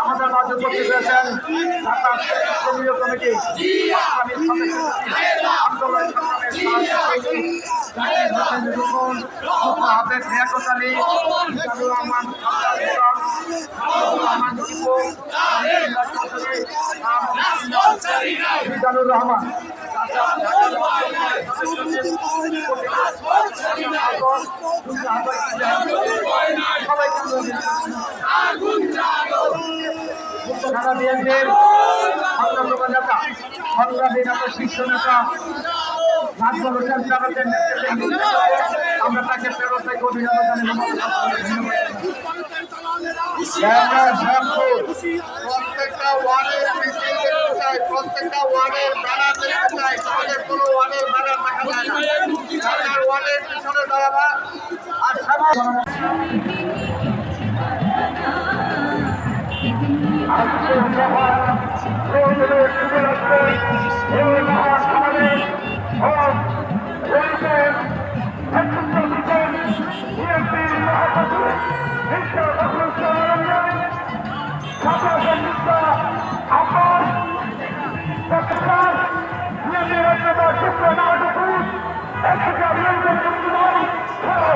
আমাদের মাঝে উপস্থিত রয়েছেন ঢাকা কেন্দ্রীয় কমিটি আন্দোলন হাফেজ নিয়াকত আলী রহমান মিজানুর রহমান ঢাকা বিএনপির অন্যতম নেতা সংগ্রামী নেতা শীর্ষ নেতা সাহেবের নেতৃত্বে আমরা তাকে ফেরত থেকে অভিনন্দন প্রত্যেকটা ওয়ার্ডের চাই প্রত্যেকটা ওয়ার্ডের ব্যানার দেখতে চাই আমাদের কোনো ওয়ার্ডের ব্যানার দেখা যায় না ওয়ার্ডের পিছনে দাঁড়াবা আর সবাই to the